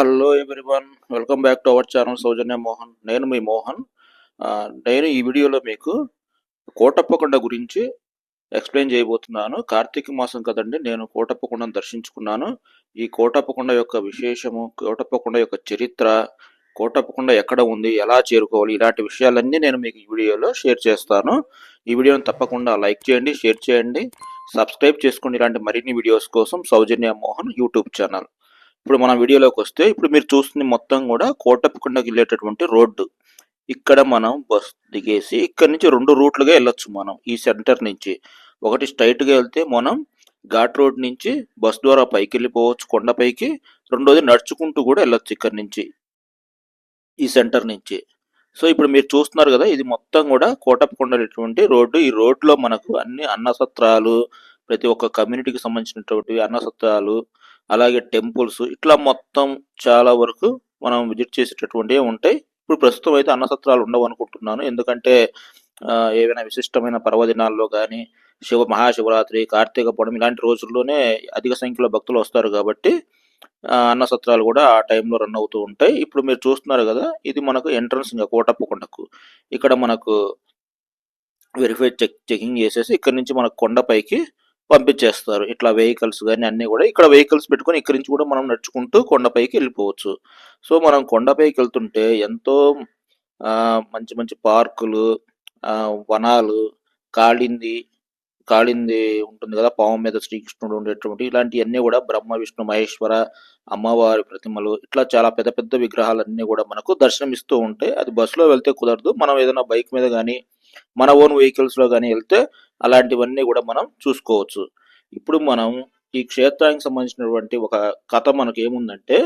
Hello everyone welcome back to our channel Soujanya Mohan. నేను మీ మోహన్. నేను ఈ వీడియోలో మీకు కోటప్పకొండ గురించి ఎక్స్ప్లెయిన్ చేయబోతున్నాను. కార్తీక మాసం కదండి నేను కోటప్పకొండను దర్శించుకున్నాను. ఈ కోటప్పకొండ యొక్క విశేషము కోటప్పకొండ యొక్క చరిత్ర కోటప్పకొండ ఎక్కడ ఉంది ఎలా చేరుకోవాలి ఇలాంటి విషయాలన్నీ నేను మీకు ఈ వీడియోలో షేర్ చేస్తాను. ఈ వీడియోని తప్పకుండా లైక్ చేయండి షేర్ చేయండి. సబ్స్క్రైబ్ చేసుకోండి ఇలాంటి మరిన్ని వీడియోస్ కోసం సౌజన్య మోహన్ యూట్యూబ్ ఛానల్ ఇప్పుడు మనం వీడియోలోకి వస్తే ఇప్పుడు మీరు చూస్తుంది మొత్తం కూడా కోటప్పకొండకి వెళ్ళేటటువంటి రోడ్డు. ఇక్కడ మనం బస్ దిగేసి ఇక్కడ నుంచి రెండు రూట్లుగా వెళ్ళొచ్చు మనం ఈ సెంటర్ నుంచి. ఒకటి స్ట్రైట్గా వెళ్తే మనం ఘాట్ రోడ్ నుంచి బస్ ద్వారా పైకి వెళ్ళిపోవచ్చు కొండపైకి రెండోది నడుచుకుంటూ కూడా వెళ్ళొచ్చు ఇక్కడ నుంచి ఈ సెంటర్ నుంచి. సో ఇప్పుడు మీరు చూస్తున్నారు కదా ఇది మొత్తం కూడా కోటప్పకొండ రోడ్డు. ఈ రోడ్లో మనకు అన్ని అన్నసత్రాలు ప్రతి ఒక్క కమ్యూనిటీకి సంబంధించినటువంటి అన్నసత్రాలు అలాగే టెంపుల్స్ ఇట్లా మొత్తం చాలా వరకు మనం విజిట్ చేసేటటువంటివి ఉంటాయి. ఇప్పుడు ప్రస్తుతం అయితే అన్నసత్రాలు ఉండవు అనుకుంటున్నాను. ఎందుకంటే ఏవైనా విశిష్టమైన పర్వదినాల్లో కానీ శివ మహాశివరాత్రి కార్తీక పౌర్ణమి ఇలాంటి రోజుల్లోనే అధిక సంఖ్యలో భక్తులు వస్తారు కాబట్టి అన్నసత్రాలు కూడా ఆ టైంలో రన్ అవుతూ ఉంటాయి. ఇప్పుడు మీరు చూస్తున్నారు కదా ఇది మనకు ఎంట్రన్స్ ఇంకా కోటప్పకొండకు ఇక్కడ మనకు వెరిఫై చెక్ చెకింగ్ చేసేసి ఇక్కడ నుంచి మనకు కొండపైకి పంపించేస్తారు. ఇట్లా వెహికల్స్ కానీ అన్నీ కూడా ఇక్కడ వెహికల్స్ పెట్టుకొని ఇక్కడి నుంచి కూడా మనం నడుచుకుంటూ కొండపైకి వెళ్ళిపోవచ్చు. సో మనం కొండపైకి వెళ్తుంటే ఎంతో ఆ, మంచి మంచి పార్కులు ఆ, వనాలు కాళింది కాళింది ఉంటుంది కదా పాము మీద శ్రీకృష్ణుడు ఉండేటువంటి ఇలాంటివన్నీ కూడా బ్రహ్మ విష్ణు మహేశ్వర అమ్మవారి ప్రతిమలు ఇట్లా చాలా పెద్ద పెద్ద విగ్రహాలన్నీ కూడా మనకు దర్శనమిస్తూ ఉంటాయి అది బస్సులో వెళ్తే కుదరదు. మనం ఏదైనా బైక్ మీద కానీ మన ఓన్ వెహికల్స్లో కానీ వెళ్తే అలాంటివన్నీ కూడా మనం చూసుకోవచ్చు. ఇప్పుడు మనం ఈ క్షేత్రానికి సంబంధించినటువంటి ఒక కథ మనకు ఏముందంటే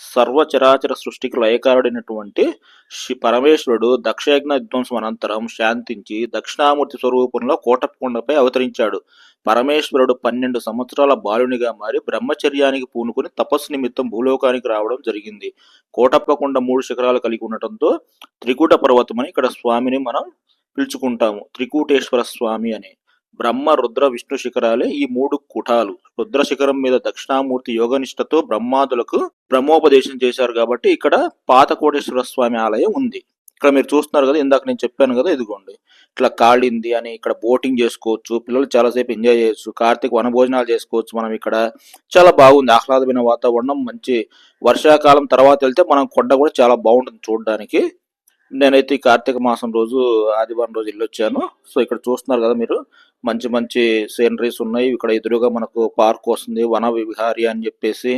సర్వచరాచర సృష్టికి లయకారుడైనటువంటి శ్రీ పరమేశ్వరుడు దక్షయజ్ఞ విధ్వంసం అనంతరం శాంతించి దక్షిణామూర్తి స్వరూపంలో కోటప్పకొండపై అవతరించాడు. పరమేశ్వరుడు పన్నెండు సంవత్సరాల బాలునిగా మారి బ్రహ్మచర్యానికి పూనుకుని తపస్సు నిమిత్తం భూలోకానికి రావడం జరిగింది. కోటప్పకొండ మూడు శిఖరాలు కలిగి ఉండటంతో త్రికూట పర్వతం అని ఇక్కడ స్వామిని మనం పిలుచుకుంటాము. త్రికూటేశ్వర స్వామి అని బ్రహ్మ రుద్ర విష్ణు శిఖరాలే ఈ మూడు కుటాలు రుద్ర శిఖరం మీద దక్షిణామూర్తి యోగనిష్టతో బ్రహ్మాదులకు బ్రహ్మోపదేశం చేశారు కాబట్టి ఇక్కడ పాత కోటేశ్వర స్వామి ఆలయం ఉంది. ఇక్కడ మీరు చూస్తున్నారు కదా ఇందాక నేను చెప్పాను కదా ఇదిగోండి. ఇట్లా కాళింది అని ఇక్కడ బోటింగ్ చేసుకోవచ్చు పిల్లలు చాలాసేపు ఎంజాయ్ చేయొచ్చు కార్తీక వనభోజనాలు చేసుకోవచ్చు మనం ఇక్కడ. చాలా బాగుంది ఆహ్లాదమైన వాతావరణం మంచి వర్షాకాలం తర్వాత వెళ్తే మనం కొండ కూడా చాలా బాగుంటుంది చూడడానికి. నేనైతే ఈ కార్తీక మాసం రోజు ఆదివారం రోజు వెళ్ళొచ్చాను సో ఇక్కడ చూస్తున్నారు కదా మీరు మంచి మంచి సీనరీస్ ఉన్నాయి. ఇక్కడ ఎదురుగా మనకు పార్క్ వస్తుంది వన విహారి అని చెప్పేసి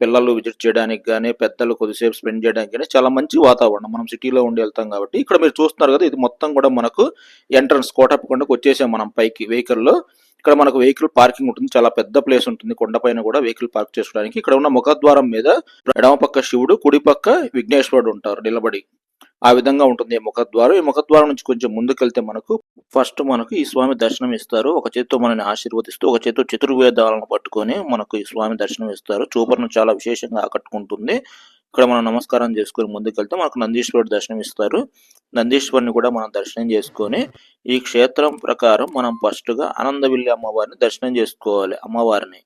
పిల్లలు విజిట్ చేయడానికి కానీ పెద్దలు కొద్దిసేపు స్పెండ్ చేయడానికి కానీ చాలా మంచి వాతావరణం. మనం సిటీలో ఉండి వెళ్తాం కాబట్టి. ఇక్కడ మీరు చూస్తున్నారు కదా ఇది మొత్తం కూడా మనకు ఎంట్రన్స్ కోటప్పకొండకు వచ్చేసాం మనం పైకి వెహికల్లో ఇక్కడ మనకు వెహికల్ పార్కింగ్ ఉంటుంది. చాలా పెద్ద ప్లేస్ ఉంటుంది. కొండపైన కూడా వెహికల్ పార్క్ చేసుకోవడానికి. ఇక్కడ ఉన్న ముఖద్వారం మీద ఎడమ పక్క శివుడు కుడి పక్క విఘ్నేశ్వరుడు ఉంటారు నిలబడి. ఆ విధంగా ఉంటుంది ఈ ముఖద్వారం. ఈ ముఖద్వారం నుంచి కొంచెం ముందుకెళ్తే మనకు ఫస్ట్ మనకు ఈ స్వామి దర్శనం ఇస్తారు. ఒక చేతితో మనని ఆశీర్వదిస్తూ ఒక చేతితో చతుర్వేదాలను పట్టుకొని మనకు ఈ స్వామి దర్శనం ఇస్తారు. చూపరను చాలా విశేషంగా ఆకట్టుకుంటుంది. ఇక్కడ మనం నమస్కారం చేసుకొని ముందుకెళ్తే మనకు నందీశ్వరుడు దర్శనం ఇస్తారు. నందీశ్వరుని కూడా మనం దర్శనం చేసుకొని ఈ క్షేత్రం ప్రకారం మనం ఫస్ట్గా ఆనందవిల్లి అమ్మవారిని దర్శనం చేసుకోవాలి అమ్మవారిని.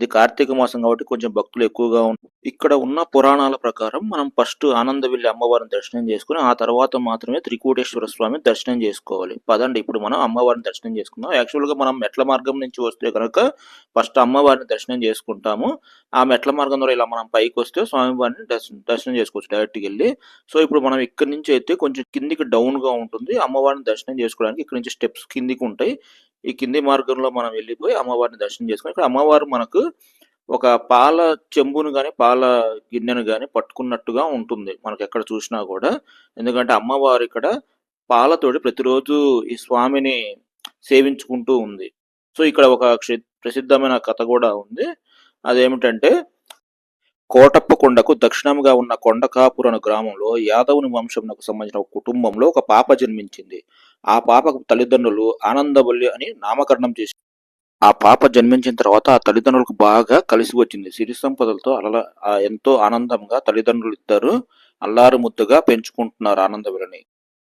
ఇది కార్తీక మాసం కాబట్టి కొంచెం భక్తులు ఎక్కువగా ఉన్నారు ఇక్కడ ఉన్న పురాణాల ప్రకారం మనం ఫస్ట్ ఆనందవిల్లి అమ్మవారిని దర్శనం చేసుకుని ఆ తర్వాత మాత్రమే త్రికూటేశ్వర స్వామి దర్శనం చేసుకోవాలి. పదండి ఇప్పుడు మనం అమ్మవారిని దర్శనం చేసుకుందాం. యాక్చువల్గా మనం మెట్ల మార్గం నుంచి వస్తే కనుక ఫస్ట్ అమ్మవారిని దర్శనం చేసుకుంటాము. ఆ మెట్ల మార్గం ద్వారా ఇలా మనం పైకి వస్తే స్వామివారిని దర్శనం దర్శనం చేసుకోవచ్చు డైరెక్ట్గా వెళ్ళి. సో ఇప్పుడు మనం ఇక్కడ నుంచి అయితే కొంచెం కిందికి డౌన్గా ఉంటుంది. అమ్మవారిని దర్శనం చేసుకోవడానికి ఇక్కడ నుంచి స్టెప్స్ కిందికి ఉంటాయి. ఈ కింది మార్గంలో మనం వెళ్ళిపోయి అమ్మవారిని దర్శనం చేసుకుని ఇక్కడ అమ్మవారు మనకు ఒక పాల చెంబును కానీ పాల గిన్నెను కానీ పట్టుకున్నట్టుగా ఉంటుంది. మనకు ఎక్కడ చూసినా కూడా. ఎందుకంటే అమ్మవారు ఇక్కడ పాలతోటి ప్రతిరోజు ఈ స్వామిని సేవించుకుంటూ ఉంది. సో ఇక్కడ ఒక ప్రసిద్ధమైన కథ కూడా ఉంది. అదేమిటంటే కోటప్పకొండకు దక్షిణంగా ఉన్న కొండకాపురం గ్రామంలో యాదవుని వంశంకు సంబంధించిన ఒక కుటుంబంలో ఒక పాప జన్మించింది. ఆ పాపకు తల్లిదండ్రులు ఆనందవల్లి అని నామకరణం చేసి ఆ పాప జన్మించిన తర్వాత ఆ తల్లిదండ్రులకు బాగా కలిసి వచ్చింది. సిరి సంపదలతో అల ఎంతో ఆనందంగా తల్లిదండ్రులు ఇద్దరు అల్లారు ముద్దుగా పెంచుకుంటున్నారు ఆనందవల్లిని.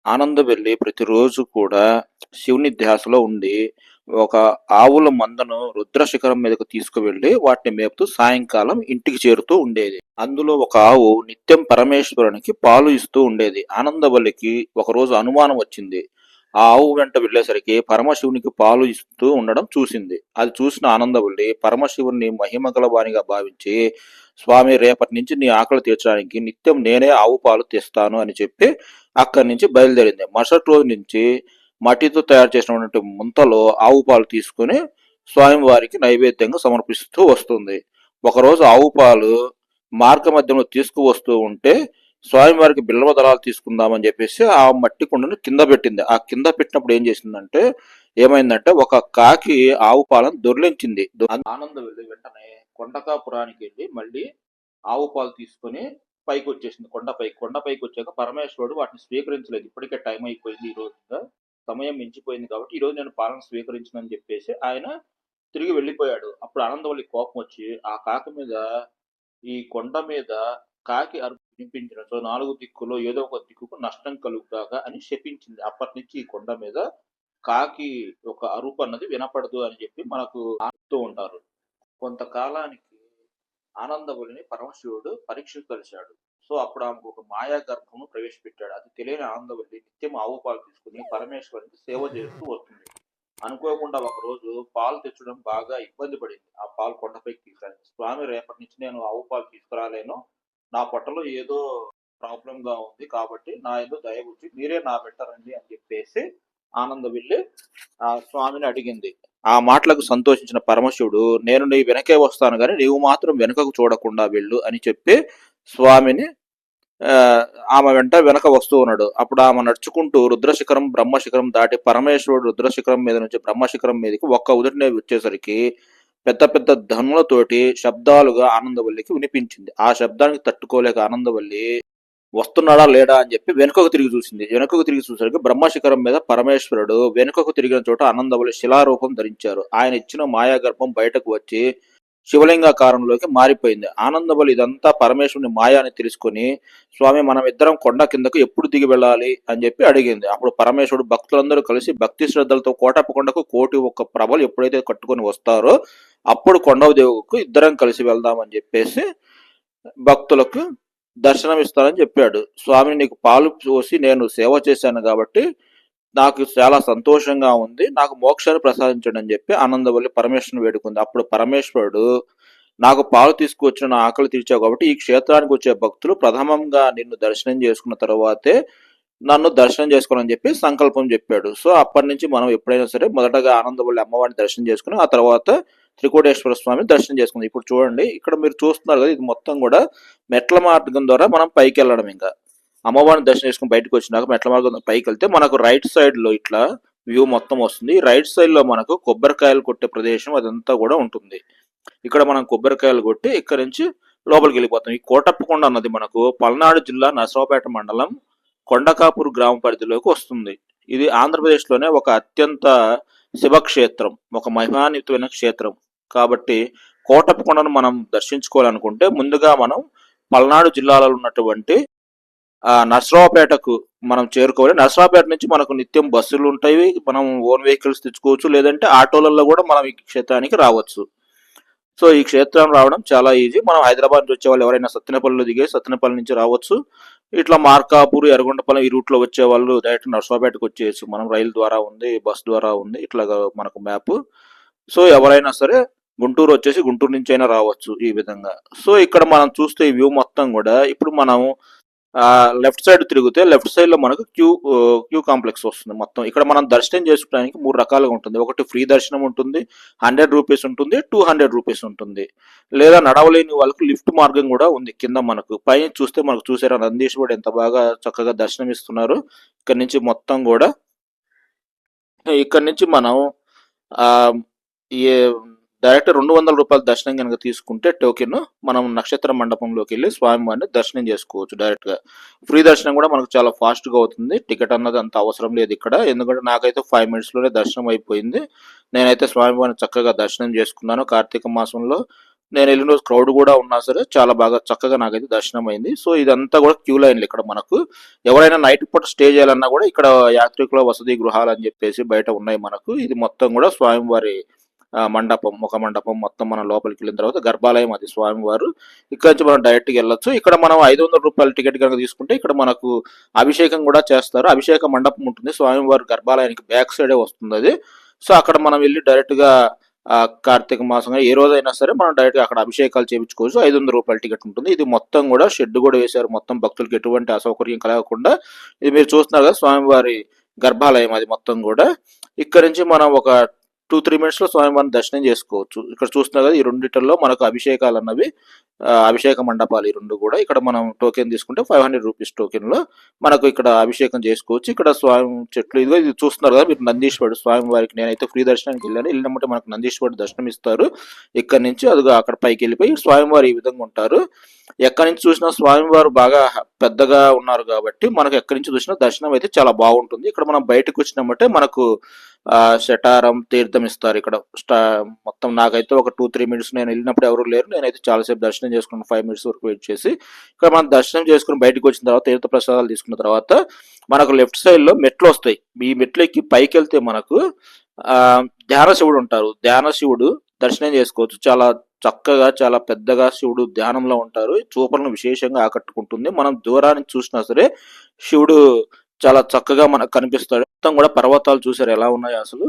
ఆనందవల్లి ప్రతిరోజు కూడా శివుని ధ్యాసలో ఉండి ఒక ఆవుల మందను రుద్ర శిఖరం మీదకు తీసుకువెళ్ళి వాటిని మేపుతూ సాయంకాలం ఇంటికి చేరుతూ ఉండేది. అందులో ఒక ఆవు నిత్యం పరమేశ్వరునికి పాలు ఇస్తూ ఉండేది. ఆనందవల్లికి ఒకరోజు అనుమానం వచ్చింది. ఆ ఆవు వెంట వెళ్ళేసరికి పరమశివునికి పాలు ఇస్తూ ఉండడం చూసింది. అది చూసిన ఆనందవల్లి పరమశివుని మహిమగలవానిగా భావించి స్వామి రేపటి నుంచి నీ ఆకలి తీర్చడానికి నిత్యం నేనే ఆవు పాలు తెస్తాను అని చెప్పి అక్కడి నుంచి బయలుదేరింది. మరుసటి రోజు నుంచి మట్టితో తయారు చేసినటువంటి ముంతలో ఆవు పాలు తీసుకుని స్వామివారికి నైవేద్యంగా సమర్పిస్తూ వస్తుంది. ఒకరోజు ఆవు పాలు మార్గ మధ్యంలో తీసుకువస్తూ ఉంటే స్వామివారికి బిల్లవ దళాలు తీసుకుందామని చెప్పేసి ఆ మట్టి కుండను కింద పెట్టింది. ఆ కింద పెట్టినప్పుడు ఏం చేసిందంటే ఏమైందంటే ఒక కాకి ఆవు పాలను దొర్లించింది. ఆనందం వెళ్ళి వెంటనే కొండకాపురానికి వెళ్ళి మళ్ళీ ఆవు పాలు తీసుకొని పైకి వచ్చేసింది కొండపైకి కొండపైకి వచ్చాక పరమేశ్వరుడు వాటిని స్వీకరించలేదు. ఇప్పటికే టైం అయిపోయింది ఈ రోజుగా సమయం మించిపోయింది కాబట్టి ఈ రోజు నేను పాలన స్వీకరించనని చెప్పేసి ఆయన తిరిగి వెళ్ళిపోయాడు. అప్పుడు ఆనందవల్లి కోపం వచ్చి ఆ కాకి మీద ఈ కొండ మీద కాకి అరుపు సో నాలుగు దిక్కులో ఏదో ఒక దిక్కుకు నష్టం కలుగుతాక అని శపించింది. అప్పటి నుంచి ఈ కొండ మీద కాకి ఒక అరుపు అన్నది వినపడదు అని చెప్పి మనకు ఆడుతూ ఉంటారు. కొంతకాలానికి ఆనందవల్లిని పరమశివుడు పరీక్ష కలిశాడు. సో అప్పుడు ఆమెకు ఒక మాయా గర్భము ప్రవేశపెట్టాడు. అది తెలియని ఆనందవల్లి నిత్యం ఆవు పాలు తీసుకుని పరమేశ్వరునికి సేవ చేస్తూ వస్తుంది. అనుకోకుండా ఒక రోజు పాలు తెచ్చడం బాగా ఇబ్బంది పడింది. ఆ పాలు కొండపైకి తీసుకురాలి స్వామి రేపటి నుంచి నేను ఆవు పాలు తీసుకురాలేను. నా పొట్టలో ఏదో ప్రాబ్లంగా ఉంది కాబట్టి నా ఏదో దయ వచ్చి మీరే నా పెట్టరండి అని చెప్పేసి ఆనంద వెళ్ళి ఆ స్వామిని అడిగింది. ఆ మాటలకు సంతోషించిన పరమశివుడు నేను నీ వెనకే వస్తాను కానీ నీవు మాత్రం వెనుకకు చూడకుండా వెళ్ళు అని చెప్పి స్వామిని ఆమె వెంట వెనక వస్తూ ఉన్నాడు. అప్పుడు ఆమె నడుచుకుంటూ రుద్రశిఖరం బ్రహ్మశిఖరం దాటి పరమేశ్వరుడు రుద్రశిఖరం మీద నుంచి బ్రహ్మశిఖరం మీదకి ఒక్క ఉదటినే వచ్చేసరికి పెద్ద పెద్ద ధనులతోటి శబ్దాలుగా ఆనందవల్లికి వినిపించింది. ఆ శబ్దానికి తట్టుకోలేక ఆనందవల్లి వస్తున్నాడా లేడా? అని చెప్పి వెనుకకు తిరిగి చూసింది. వెనుకకు తిరిగి చూసరికి బ్రహ్మశిఖరం మీద పరమేశ్వరుడు వెనుకకు తిరిగిన చోట ఆనందవల్లి శిలారూపం ధరించారు. ఆయన ఇచ్చిన మాయాగర్భం బయటకు వచ్చి శివలింగాకారంలోకి మారిపోయింది. ఆనందబలి ఇదంతా పరమేశ్వరుని మాయ అని తెలుసుకొని స్వామి మనం ఇద్దరం కొండ కిందకు ఎప్పుడు దిగి వెళ్ళాలి? అని చెప్పి అడిగింది. అప్పుడు పరమేశ్వరుడు భక్తులందరూ కలిసి భక్తి శ్రద్ధలతో కోటప్ప కొండకు కోటి ఒక్క ప్రభలు ఎప్పుడైతే కట్టుకొని వస్తారో అప్పుడు కొండవదేవుకు ఇద్దరం కలిసి వెళ్దామని చెప్పేసి భక్తులకు దర్శనం ఇస్తానని చెప్పాడు. స్వామిని నీకు పాలు పోసి నేను సేవ చేశాను కాబట్టి నాకు చాలా సంతోషంగా ఉంది. నాకు మోక్షాన్ని ప్రసాదించండి అని చెప్పి ఆనందవల్లి పరమేశ్వరుని వేడుకుంది. అప్పుడు పరమేశ్వరుడు నాకు పాలు తీసుకువచ్చిన నా ఆకలి తీర్చావు కాబట్టి ఈ క్షేత్రానికి వచ్చే భక్తులు ప్రథమంగా నిన్ను దర్శనం చేసుకున్న తర్వాతే నన్ను దర్శనం చేసుకోవాలని చెప్పి సంకల్పం చెప్పాడు. సో అప్పటి నుంచి మనం ఎప్పుడైనా సరే మొదటగా ఆనందవల్లి అమ్మవారిని దర్శనం చేసుకుని ఆ తర్వాత త్రికోటేశ్వర స్వామి దర్శనం చేసుకుంది. ఇప్పుడు చూడండి ఇక్కడ మీరు చూస్తున్నారు కదా ఇది మొత్తం కూడా మెట్ల మార్గం ద్వారా మనం పైకి వెళ్ళడం ఇంకా. అమ్మవారిని దర్శనం చేసుకుని బయటకు వచ్చినాక మెట్ల మార్గం పైకి వెళ్తే మనకు రైట్ సైడ్లో ఇట్లా వ్యూ మొత్తం వస్తుంది. రైట్ సైడ్లో మనకు కొబ్బరికాయలు కొట్టే ప్రదేశం అదంతా కూడా ఉంటుంది. ఇక్కడ మనం కొబ్బరికాయలు కొట్టి ఇక్కడ నుంచి లోపలికి వెళ్ళిపోతాం. ఈ కోటప్పకొండ అన్నది మనకు పల్నాడు జిల్లా నరసరావుపేట మండలం కొండకాపూర్ గ్రామ పరిధిలోకి వస్తుంది. ఇది ఆంధ్రప్రదేశ్లోనే ఒక అత్యంత శివక్షేత్రం ఒక మహిమాన్వితమైన క్షేత్రం. కాబట్టి కోటప్పకొండను మనం దర్శించుకోవాలనుకుంటే ముందుగా మనం పల్నాడు జిల్లాలో ఉన్నటువంటి నర్సరావుపేటకు మనం చేరుకోవాలి. నర్సరావుపేట నుంచి మనకు నిత్యం బస్సులు ఉంటాయి. మనం ఓన్ వెహికల్స్ తెచ్చుకోవచ్చు. లేదంటే ఆటోలలో కూడా మనం ఈ క్షేత్రానికి రావచ్చు. సో ఈ క్షేత్రం రావడం చాలా ఈజీ. మనం హైదరాబాద్ నుంచి వచ్చే వాళ్ళు ఎవరైనా సత్యనపల్లిలో దిగే సత్యనపల్లి నుంచి రావచ్చు. ఇట్లా మార్కాపూర్ ఎర్రగొండపల్లి ఈ రూట్లో వచ్చే వాళ్ళు డైరెక్ట్ నర్సరావుపేటకు వచ్చేయచ్చు. మనం రైలు ద్వారా ఉంది బస్ ద్వారా ఉంది. ఇట్లా మనకు మ్యాప్. సో ఎవరైనా సరే గుంటూరు వచ్చేసి గుంటూరు నుంచి అయినా రావచ్చు ఈ విధంగా. సో ఇక్కడ మనం చూస్తే ఈ వ్యూ మొత్తం కూడా ఇప్పుడు మనం లెఫ్ట్ సైడ్ తిరిగితే లెఫ్ట్ సైడ్లో మనకు క్యూ క్యూ కాంప్లెక్స్ వస్తుంది మొత్తం. ఇక్కడ మనం దర్శనం చేసుకోవడానికి మూడు రకాలుగా ఉంటుంది. ఒకటి ఫ్రీ దర్శనం ఉంటుంది హండ్రెడ్ రూపీస్ ఉంటుంది టూ హండ్రెడ్ రూపీస్ ఉంటుంది. లేదా నడవలేని వాళ్ళకు లిఫ్ట్ మార్గం కూడా ఉంది కింద మనకు. పైన చూస్తే మనకు చూసారా నందీశ్వరుడు ఎంత బాగా చక్కగా దర్శనం ఇస్తున్నారు ఇక్కడ నుంచి మొత్తం కూడా ఇక్కడ నుంచి మనం ఆ ఏ డైరెక్ట్ రెండు వందల రూపాయల దర్శనం కనుక తీసుకుంటే టోకెన్ మనం నక్షత్ర మండపంలోకి వెళ్ళి స్వామివారిని దర్శనం చేసుకోవచ్చు డైరెక్ట్గా. ఫ్రీ దర్శనం కూడా మనకు చాలా ఫాస్ట్గా అవుతుంది. టికెట్ అన్నది అంత అవసరం లేదు ఇక్కడ. ఎందుకంటే నాకైతే ఫైవ్ మినిట్స్లోనే దర్శనం అయిపోయింది. నేనైతే స్వామివారిని చక్కగా దర్శనం చేసుకున్నాను. కార్తీక మాసంలో నేను వెళ్ళిన రోజు క్రౌడ్ కూడా ఉన్నా సరే చాలా బాగా చక్కగా నాకైతే దర్శనం అయింది. సో ఇదంతా కూడా క్యూ లైన్లు ఇక్కడ మనకు. ఎవరైనా నైట్ పూట స్టే చేయాలన్నా కూడా ఇక్కడ యాత్రికుల వసతి గృహాలు అని చెప్పేసి బయట ఉన్నాయి మనకు. ఇది మొత్తం కూడా స్వామివారి మండపం ముఖ మండపం మొత్తం మనం లోపలికి వెళ్ళిన తర్వాత గర్భాలయం అది స్వామివారు. ఇక్కడ నుంచి మనం డైరెక్ట్గా వెళ్ళొచ్చు. ఇక్కడ మనం ఐదు వందల రూపాయల టికెట్ కనుక తీసుకుంటే ఇక్కడ మనకు అభిషేకం కూడా చేస్తారు. అభిషేక మండపం ఉంటుంది. స్వామివారి గర్భాలయానికి బ్యాక్ సైడే వస్తుంది అది. సో అక్కడ మనం వెళ్ళి డైరెక్ట్గా కార్తీక మాసంగా ఏ రోజైనా సరే మనం డైరెక్ట్గా అక్కడ అభిషేకాలు చేయించుకోవచ్చు. ఐదు వందల రూపాయల టికెట్ ఉంటుంది. ఇది మొత్తం కూడా షెడ్ కూడా వేశారు మొత్తం భక్తులకు ఎటువంటి అసౌకర్యం కలగకుండా. ఇది మీరు చూస్తున్నారు కదా స్వామివారి గర్భాలయం అది మొత్తం కూడా. ఇక్కడ నుంచి మనం ఒక టూ త్రీ మినిట్స్లో స్వామివారిని దర్శనం చేసుకోవచ్చు. ఇక్కడ చూస్తున్నారు కదా ఈ రెండిటిల్లో మనకు అభిషేకాలు అన్నవి అభిషేక మండపాలు ఈ రెండు కూడా. ఇక్కడ మనం టోకెన్ తీసుకుంటే ఫైవ్ హండ్రెడ్ రూపీస్ టోకెన్లో మనకు ఇక్కడ అభిషేకం చేసుకోవచ్చు. ఇక్కడ స్వామి చెట్లు ఇదిగో ఇది చూస్తున్నారు కదా మీరు నందీశ్వరుడు స్వామి వారికి నేనైతే ఫ్రీ దర్శనానికి వెళ్ళాను. వెళ్ళినప్పుడు మనకు నందీశ్వరుడు దర్శనం ఇస్తారు ఇక్కడ నుంచి అదిగో అక్కడ పైకి వెళ్ళిపోయి స్వామివారు ఈ విధంగా ఉంటారు. ఎక్కడి నుంచి చూసినా స్వామివారు బాగా పెద్దగా ఉన్నారు కాబట్టి మనకు ఎక్కడి నుంచి చూసినా దర్శనం అయితే చాలా బాగుంటుంది. ఇక్కడ మనం బయటకు వచ్చినామంటే మనకు ఆ శటారం తీర్థం ఇస్తారు ఇక్కడ. స్టా మొత్తం నాకైతే ఒక టూ త్రీ మినిట్స్ నేను వెళ్ళినప్పుడు ఎవరు లేరు. నేనైతే చాలాసేపు దర్శనం చేసుకున్నాను ఫైవ్ మినిట్స్ వరకు వెయిట్ చేసి ఇక్కడ మనం దర్శనం చేసుకుని బయటకు వచ్చిన తర్వాత తీర్థ ప్రసాదాలు తీసుకున్న తర్వాత మనకు లెఫ్ట్ సైడ్లో మెట్లు వస్తాయి. ఈ మెట్లు ఎక్కి పైకి వెళ్తే మనకు ఆ ధ్యాన శివుడు ఉంటారు. ధ్యాన శివుడు దర్శనం చేసుకోవచ్చు. చాలా చక్కగా చాలా పెద్దగా శివుడు ధ్యానంలో ఉంటారు. చూపలను విశేషంగా ఆకట్టుకుంటుంది. మనం దూరానికి చూసినా సరే శివుడు చాలా చక్కగా మనకు కనిపిస్తాడు. మొత్తం కూడా పర్వతాలు చూసారు ఎలా ఉన్నాయి అసలు?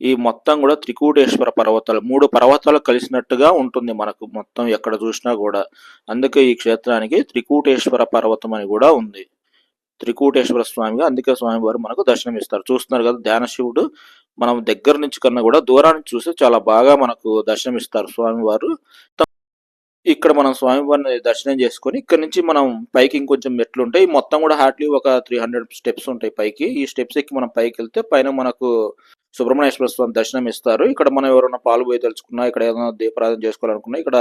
ఈ మొత్తం కూడా త్రికూటేశ్వర పర్వతాలు. మూడు పర్వతాలు కలిసినట్టుగా ఉంటుంది మనకు మొత్తం ఎక్కడ చూసినా కూడా. అందుకే ఈ క్షేత్రానికి త్రికూటేశ్వర పర్వతం అని కూడా ఉంది. త్రికూటేశ్వర స్వామిగా అందుకే స్వామి వారు మనకు దర్శనం ఇస్తారు చూస్తున్నారు కదా ధ్యాన శివుడు. మనం దగ్గర నుంచి కన్నా కూడా దూరాన్ని చూస్తే చాలా బాగా మనకు దర్శనం ఇస్తారు స్వామివారు ఇక్కడ మనం స్వామివారిని దర్శనం చేసుకొని ఇక్కడ నుంచి మనం పైకి ఇంకొంచెం మెట్లు ఉంటాయి మొత్తం కూడా హార్డ్లీ ఒక త్రీ హండ్రెడ్ స్టెప్స్ ఉంటాయి పైకి. ఈ స్టెప్స్ ఎక్కి మనం పైకి వెళ్తే పైన మనకు సుబ్రహ్మణ్యేశ్వర స్వామి దర్శనం ఇస్తారు ఇక్కడ మనం ఎవరైనా పాలు పోయి తెలుసుకున్నా ఇక్కడ ఏదైనా దీపారాధన చేసుకోవాలనుకున్నా ఇక్కడ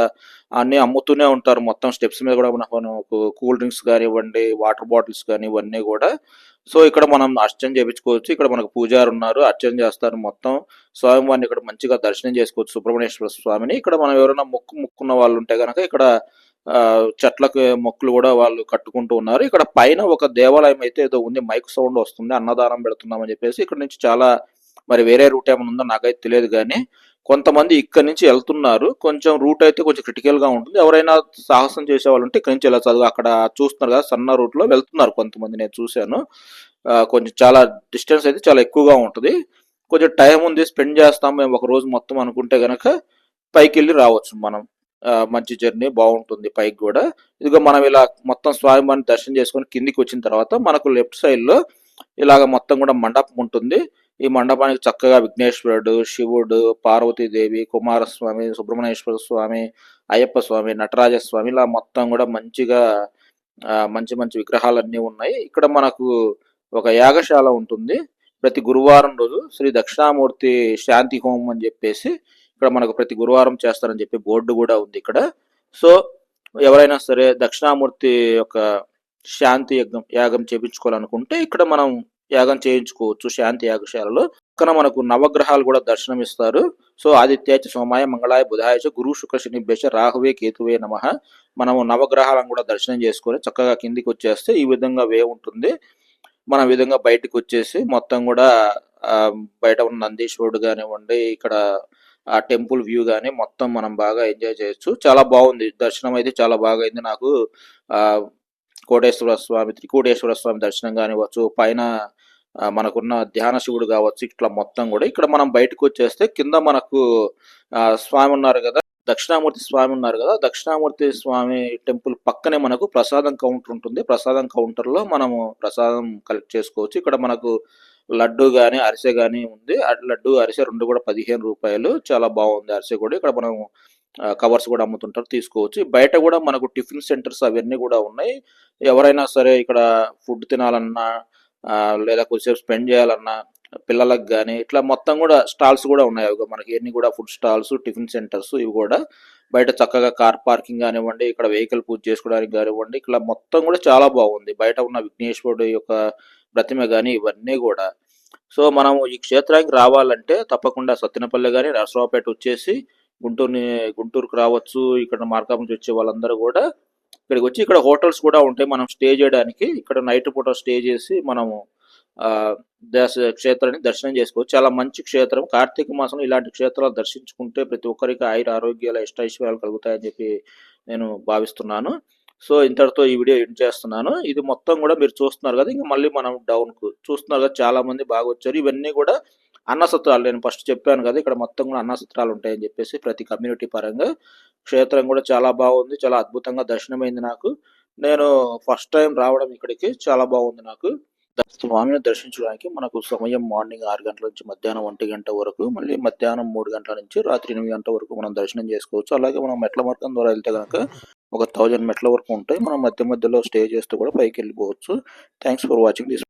అన్ని అమ్ముతూనే ఉంటారు మొత్తం స్టెప్స్ మీద కూడా మనకు కూల్ డ్రింక్స్ కానివ్వండి వాటర్ బాటిల్స్ కానీ ఇవన్నీ కూడా. సో ఇక్కడ మనం అర్చన చేయించుకోవచ్చు. ఇక్కడ మనకు పూజారు ఉన్నారు అర్చన చేస్తారు మొత్తం. స్వామివారిని ఇక్కడ మంచిగా దర్శనం చేసుకోవచ్చు సుబ్రహ్మణ్యేశ్వర స్వామిని. ఇక్కడ మనం ఎవరైనా మొక్కు మొక్కున్న వాళ్ళు ఉంటే కనుక ఇక్కడ చెట్లకు మొక్కులు కూడా వాళ్ళు కట్టుకుంటూ ఉన్నారు. ఇక్కడ పైన ఒక దేవాలయం అయితే ఏదో ఉంది మైక్ సౌండ్ వస్తుంది అన్నదానం పెడుతున్నామని చెప్పేసి ఇక్కడ నుంచి చాలా మరి వేరే రూట్ ఏమైనా ఉందో నాకైతే తెలియదు కానీ కొంతమంది ఇక్కడ నుంచి వెళ్తున్నారు. కొంచెం రూట్ అయితే కొంచెం క్రిటికల్గా ఉంటుంది. ఎవరైనా సాహసం చేసే వాళ్ళు ఉంటే ఇక్కడి నుంచి వెళ్ళచ్చు. అక్కడ చూస్తున్నారు కదా సన్న రూట్లో వెళ్తున్నారు కొంతమంది. నేను చూశాను. కొంచెం చాలా డిస్టెన్స్ అయితే చాలా ఎక్కువగా ఉంటుంది. కొంచెం టైం ఉంది స్పెండ్ చేస్తాం. మేము ఒక రోజు మొత్తం అనుకుంటే గనక పైకి వెళ్ళి రావచ్చు మనం. మంచి జర్నీ బాగుంటుంది పైకి కూడా. ఇదిగో మనం ఇలా మొత్తం స్వామివారిని దర్శనం చేసుకొని కిందికి వచ్చిన తర్వాత మనకు లెఫ్ట్ సైడ్లో ఇలాగ మొత్తం కూడా మండపం ఉంటుంది. ఈ మండపానికి చక్కగా విఘ్నేశ్వరుడు శివుడు పార్వతీదేవి కుమారస్వామి సుబ్రహ్మణ్యేశ్వర స్వామి అయ్యప్ప స్వామి నటరాజ స్వామి ఇలా మొత్తం కూడా మంచిగా మంచి మంచి విగ్రహాలన్నీ ఉన్నాయి. ఇక్కడ మనకు ఒక యాగశాల ఉంటుంది. ప్రతి గురువారం రోజు శ్రీ దక్షిణామూర్తి శాంతి హోమం అని చెప్పేసి ఇక్కడ మనకు ప్రతి గురువారం చేస్తారని చెప్పి బోర్డు కూడా ఉంది ఇక్కడ. సో ఎవరైనా సరే దక్షిణామూర్తి యొక్క శాంతి యజ్ఞం యాగం చేపించుకోవాలనుకుంటే ఇక్కడ మనం యాగం చేయించుకోవచ్చు శాంతి యాగశాలలో. పక్కన మనకు నవగ్రహాలు కూడా దర్శనం ఇస్తారు సో ఆదిత్యాచ సోమాయ మంగళాయ బుధాయచ గురు శుక్ర శనిభ్యచ రాహువే కేతువే నమ. మనము నవగ్రహాలను కూడా దర్శనం చేసుకొని చక్కగా కిందికి వచ్చేస్తే ఈ విధంగా వే ఉంటుంది. మనం విధంగా బయటకు వచ్చేసి మొత్తం కూడా బయట ఉన్న నందీశ్వరుడు కానివ్వండి ఇక్కడ ఆ టెంపుల్ వ్యూ కానీ మొత్తం మనం బాగా ఎంజాయ్ చేయొచ్చు. చాలా బాగుంది. దర్శనం అయితే చాలా బాగా అయింది నాకు. ఆ కోటేశ్వర స్వామి త్రికోటేశ్వర స్వామి దర్శనం కానివ్వచ్చు పైన మనకున్న ధ్యాన శివుడు కావచ్చు ఇట్లా మొత్తం కూడా ఇక్కడ మనం బయటకు వచ్చేస్తే కింద మనకు ఆ, స్వామి ఉన్నారు కదా దక్షిణామూర్తి స్వామి ఉన్నారు కదా దక్షిణామూర్తి స్వామి టెంపుల్ పక్కనే మనకు ప్రసాదం కౌంటర్ ఉంటుంది. ప్రసాదం కౌంటర్లో మనము ప్రసాదం కలెక్ట్ చేసుకోవచ్చు. ఇక్కడ మనకు లడ్డు గాని అరిసె గాని ఉంది. లడ్డు అరిసె రెండు కూడా పదిహేను రూపాయలు. చాలా బాగుంది అరిసె కూడా. ఇక్కడ మనం కవర్స్ కూడా అమ్ముతుంటారు తీసుకోవచ్చు. బయట కూడా మనకు టిఫిన్ సెంటర్స్ అవన్నీ కూడా ఉన్నాయి. ఎవరైనా సరే ఇక్కడ ఫుడ్ తినాలన్నా లేదా కొద్దిసేపు స్పెండ్ చేయాలన్నా పిల్లలకు కానీ ఇట్లా మొత్తం కూడా స్టాల్స్ కూడా ఉన్నాయి. అవి మనకి ఎన్ని కూడా ఫుడ్ స్టాల్స్ టిఫిన్ సెంటర్స్ ఇవి కూడా బయట చక్కగా కార్ పార్కింగ్ కానివ్వండి ఇక్కడ వెహికల్ పూజ చేసుకోవడానికి కానివ్వండి ఇట్లా మొత్తం కూడా చాలా బాగుంది. బయట ఉన్న విఘ్నేశ్వరుడు యొక్క ప్రతిమ కానీ ఇవన్నీ కూడా. సో మనం ఈ క్షేత్రానికి రావాలంటే తప్పకుండా సత్తినపల్లి కానీ నరసరావుపేట వచ్చేసి గుంటూరుని గుంటూరుకు రావచ్చు ఇక్కడ మార్కాపు నుంచి వచ్చే వాళ్ళందరూ కూడా ఇక్కడికి వచ్చి ఇక్కడ హోటల్స్ కూడా ఉంటాయి. మనం స్టే చేయడానికి ఇక్కడ నైట్ పూట స్టే చేసి మనము ఆ, క్షేత్రాన్ని దర్శనం చేసుకోవచ్చు. చాలా మంచి క్షేత్రం. కార్తీక మాసంలో ఇలాంటి క్షేత్రాలు దర్శించుకుంటే ప్రతి ఒక్కరికి ఆయుర ఆరోగ్యాల ఇష్టైశ్వర్యాలు కలుగుతాయని చెప్పి నేను భావిస్తున్నాను. సో ఇంతటితో ఈ వీడియో ఎండ్ చేస్తున్నాను. ఇది మొత్తం కూడా మీరు చూస్తున్నారు కదా ఇంకా మళ్ళీ మనం డౌన్కు చూస్తున్నారు కదా చాలా మంది బాగా వచ్చారు. ఇవన్నీ కూడా అన్న సత్రాలు నేను ఫస్ట్ చెప్పాను కదా ఇక్కడ మొత్తం కూడా అన్న సత్రాలు ఉంటాయని చెప్పేసి ప్రతి కమ్యూనిటీ పరంగా క్షేత్రం కూడా చాలా బాగుంది చాలా అద్భుతంగా దర్శనమైంది నాకు. నేను ఫస్ట్ టైం రావడం ఇక్కడికి చాలా బాగుంది నాకు. స్వామిని దర్శించడానికి మనకు సమయం మార్నింగ్ ఆరు గంటల నుంచి మధ్యాహ్నం ఒంటి గంట వరకు మళ్ళీ మధ్యాహ్నం మూడు గంటల నుంచి రాత్రి ఎనిమిది గంటల వరకు మనం దర్శనం చేసుకోవచ్చు. అలాగే మనం మెట్ల మార్గం ద్వారా వెళ్తే కనుక ఒక థౌజండ్ మెట్ల వరకు ఉంటాయి. మనం మధ్య మధ్యలో స్టే చేస్తూ కూడా పైకి వెళ్ళిపోవచ్చు. Thanks for watching this